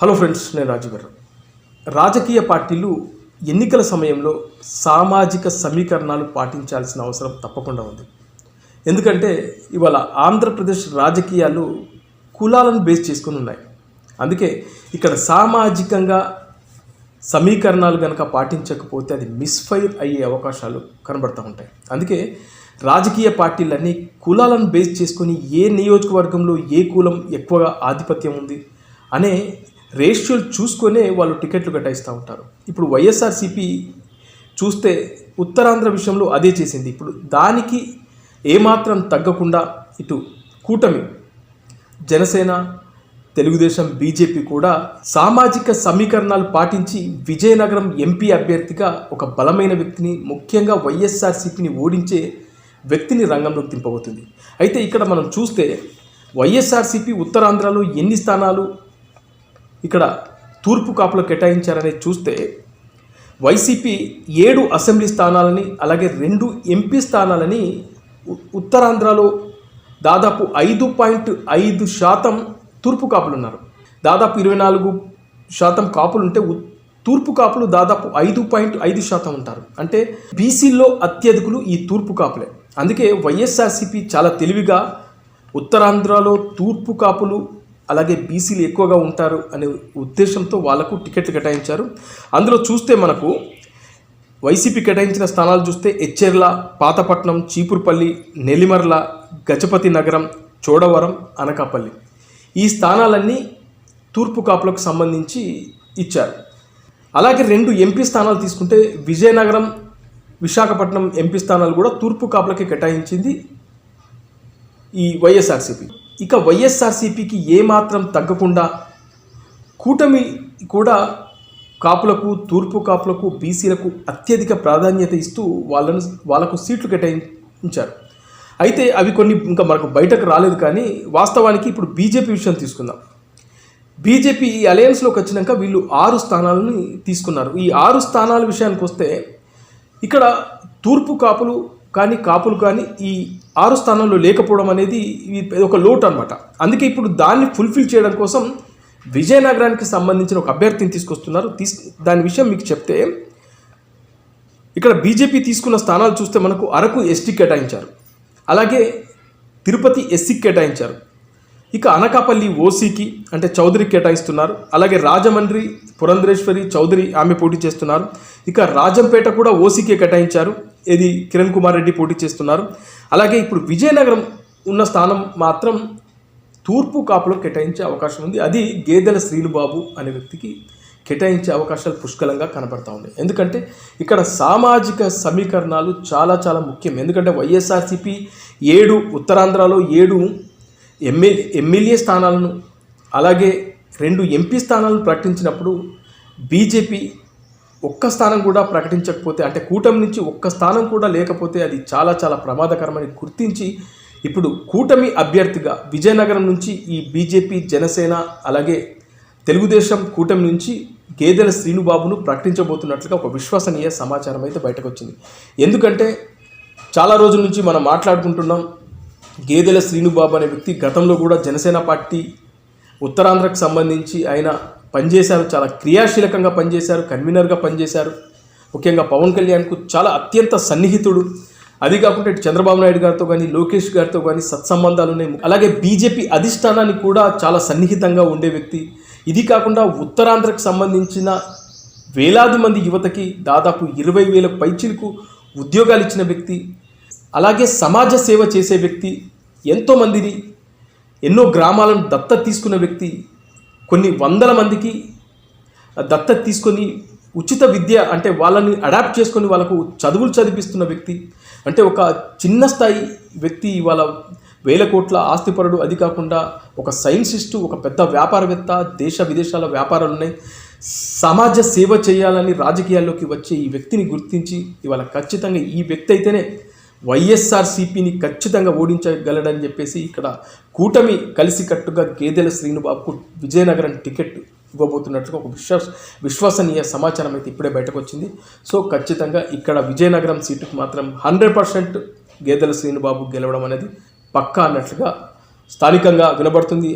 Hello friends నేను రాజు గారు రాజకీయ పార్టీలు ఎన్నికల సమయంలో సామాజిక సమీకరణాలు పాటించాల్సిన అవసరం తప్పకుండా ఉంది. ఎందుకంటే ఇవాళ ఆంధ్రప్రదేశ్ రాజకీయాలు కులాలను బేస్ చేసుకుని ఉన్నాయి. అందుకే ఇక్కడ సామాజికంగా సమీకరణాలు కనుక పాటించకపోతే అది మిస్ఫైర్ అయ్యే అవకాశాలు కనబడుతూ ఉంటాయి. అందుకే రాజకీయ పార్టీలన్నీ కులాలను బేస్ చేసుకొని ఏ నియోజకవర్గంలో ఏ కులం ఎక్కువగా ఆధిపత్యం ఉంది అనే రేషియోలు చూసుకొనే వాళ్ళు టికెట్లు కట్టాయిస్తూ ఉంటారు. ఇప్పుడు వైఎస్ఆర్సీపీ చూస్తే ఉత్తరాంధ్ర విషయంలో అదే చేసింది. ఇప్పుడు దానికి ఏమాత్రం తగ్గకుండా ఇటు కూటమి జనసేన తెలుగుదేశం బీజేపీ కూడా సామాజిక సమీకరణాలు పాటించి విజయనగరం ఎంపీ అభ్యర్థిగా ఒక బలమైన వ్యక్తిని ముఖ్యంగా వైఎస్ఆర్సీపీని ఓడించే వ్యక్తిని రంగంలోకి దింపబోతుంది. అయితే ఇక్కడ మనం చూస్తే వైఎస్ఆర్సీపీ ఉత్తరాంధ్రలో ఎన్ని స్థానాలు ఇక్కడ తూర్పు కాపులో కేటాయించారనేది చూస్తే వైసీపీ ఏడు అసెంబ్లీ స్థానాలని అలాగే రెండు ఎంపీ స్థానాలని ఉ- ఉత్తరాంధ్రలో దాదాపు ఐదు పాయింట్ ఐదు శాతం తూర్పు కాపులు ఉన్నారు దాదాపు ఇరవై నాలుగు శాతం కాపులు ఉంటే ఉ- తూర్పు కాపులు దాదాపు ఐదు పాయింట్ ఐదు శాతం ఉంటారు. అంటే బీసీల్లో అత్యధికులు ఈ తూర్పు కాపులే. అందుకే వైఎస్ఆర్సీపీ చాలా తెలివిగా ఉత్తరాంధ్రలో తూర్పు కాపులు అలాగే బీసీలు ఎక్కువగా ఉంటారు అనే ఉద్దేశంతో వాళ్ళకు టికెట్లు కేటాయించారు. అందులో చూస్తే మనకు వైసీపీ కేటాయించిన స్థానాలు చూస్తే ఎచ్చెర్ల పాతపట్నం చీపురుపల్లి నెల్లిమర్ల గజపతి నగరం చోడవరం అనకాపల్లి. ఈ స్థానాలన్నీ తూర్పు కాపులకు సంబంధించి ఇచ్చారు. అలాగే రెండు ఎంపీ స్థానాలు తీసుకుంటే విజయనగరం విశాఖపట్నం ఎంపీ స్థానాలు కూడా తూర్పు కాపులకి కేటాయించింది ఈ వైఎస్ఆర్సీపీ. ఇక వైఎస్ఆర్సీపీకి ఏమాత్రం తగ్గకుండా కూటమి కూడా కాపులకు తూర్పు కాపులకు బీసీలకు అత్యధిక ప్రాధాన్యత ఇస్తూ వాళ్ళను వాళ్ళకు సీట్లు కేటాయించారు. అయితే అవి కొన్ని ఇంకా మనకు బయటకు రాలేదు కానీ వాస్తవానికి ఇప్పుడు బీజేపీ విషయం తీసుకుందాం. బీజేపీ ఈ అలయన్స్లోకి వచ్చినాక వీళ్ళు ఆరు స్థానాలని తీసుకున్నారు. ఈ ఆరు స్థానాల విషయానికి వస్తే ఇక్కడ తూర్పు కాపులు కానీ కాపులు కానీ ఈ ఆరు స్థానంలో లేకపోవడం అనేది ఒక లోటు అనమాట అందుకే ఇప్పుడు దాన్ని ఫుల్ఫిల్ చేయడం కోసం విజయనగరానికి సంబంధించిన ఒక అభ్యర్థిని తీసుకొస్తున్నారు. తీసు దాని విషయం మీకు చెప్తే ఇక్కడ బీజేపీ తీసుకున్న స్థానాలు చూస్తే మనకు అరకు ఎస్టీ కేటాయించారు. అలాగే తిరుపతి ఎస్సీకి కేటాయించారు. ఇక అనకాపల్లి ఓసీకి అంటే చౌదరికి కేటాయిస్తున్నారు. అలాగే రాజమండ్రి పురంధరేశ్వరి చౌదరి ఆమె పోటీ చేస్తున్నారు. ఇక రాజంపేట కూడా ఓసీకే కేటాయించారు. ఇది కిరణ్ కుమార్ రెడ్డి పోటీ చేస్తున్నారు. అలాగే ఇప్పుడు విజయనగరం ఉన్న స్థానం మాత్రం తూర్పు కాపులో కేటాయించే అవకాశం ఉంది. అది గేదెల శ్రీనుబాబు అనే వ్యక్తికి కేటాయించే అవకాశాలు పుష్కలంగా కనపడతా ఉన్నాయి. ఎందుకంటే ఇక్కడ సామాజిక సమీకరణాలు చాలా చాలా ముఖ్యం. ఎందుకంటే వైఎస్ఆర్సీపీ ఏడు ఉత్తరాంధ్రలో ఏడు ఎమ్మెల్యే ఎమ్మెల్యే స్థానాలను అలాగే రెండు ఎంపీ స్థానాలను ప్రకటించినప్పుడు బీజేపీ ఒక్క స్థానం కూడా ప్రకటించకపోతే అంటే కూటమి నుంచి ఒక్క స్థానం కూడా లేకపోతే అది చాలా చాలా ప్రమాదకరమని గుర్తించి ఇప్పుడు కూటమి అభ్యర్థిగా విజయనగరం నుంచి ఈ బీజేపీ జనసేన అలాగే తెలుగుదేశం కూటమి నుంచి గేదెల శ్రీనుబాబును ప్రకటించబోతున్నట్లుగా ఒక విశ్వసనీయ సమాచారం అయితే బయటకు వచ్చింది ఎందుకంటే చాలా రోజుల నుంచి మనం మాట్లాడుకుంటున్నాం గేదెల శ్రీనుబాబు అనే వ్యక్తి గతంలో కూడా జనసేన పార్టీ ఉత్తరాంధ్రకు సంబంధించి ఆయన పనిచేశారు చాలా క్రియాశీలకంగా పనిచేశారు కన్వీనర్గా పనిచేశారు. ముఖ్యంగా పవన్ కళ్యాణ్కు చాలా అత్యంత సన్నిహితుడు. అది కాకుండా చంద్రబాబు నాయుడు గారితో కానీ లోకేష్ గారితో కానీ సత్సంబంధాలు ఉన్నాయి. అలాగే బీజేపీ అధిష్టానానికి కూడా చాలా సన్నిహితంగా ఉండే వ్యక్తి. ఇది కాకుండా ఉత్తరాంధ్రకు సంబంధించిన వేలాది మంది యువతకి దాదాపు ఇరవై వేల పైచిలకు ఉద్యోగాలు ఇచ్చిన వ్యక్తి. అలాగే సమాజ సేవ చేసే వ్యక్తి. ఎంతోమందిని ఎన్నో గ్రామాలను దత్త తీసుకున్న వ్యక్తి. కొన్ని వందల మందికి దత్తత తీసుకొని ఉచిత విద్య అంటే వాళ్ళని అడాప్ట్ చేసుకొని వాళ్ళకు చదువులు చదివిస్తున్న వ్యక్తి అంటే ఒక చిన్న స్థాయి వ్యక్తి ఇవాళ వేల కోట్ల ఆస్తిపరుడు అది కాకుండా ఒక సైన్సిస్టు ఒక పెద్ద వ్యాపారవేత్త దేశ విదేశాల వ్యాపారాలు ఉన్నాయి సమాజ సేవ చేయాలని రాజకీయాల్లోకి వచ్చే ఈ వ్యక్తిని గుర్తించి ఇవాళ ఖచ్చితంగా ఈ వ్యక్తి అయితేనే వైఎస్ఆర్సీపీని ఖచ్చితంగా ఓడించగలడని చెప్పేసి ఇక్కడ కూటమి కలిసికట్టుగా గేదెల శ్రీనుబాబుకు విజయనగరం టికెట్ ఇవ్వబోతున్నట్లుగా ఒక విశ్వాస విశ్వసనీయ సమాచారం అయితే ఇప్పుడే బయటకు వచ్చింది. సో ఖచ్చితంగా ఇక్కడ విజయనగరం సీటుకు మాత్రం హండ్రెడ్ పర్సెంట్ గేదెల శ్రీనుబాబు గెలవడం అనేది పక్కా అన్నట్లుగా స్థానికంగా వినబడుతుంది.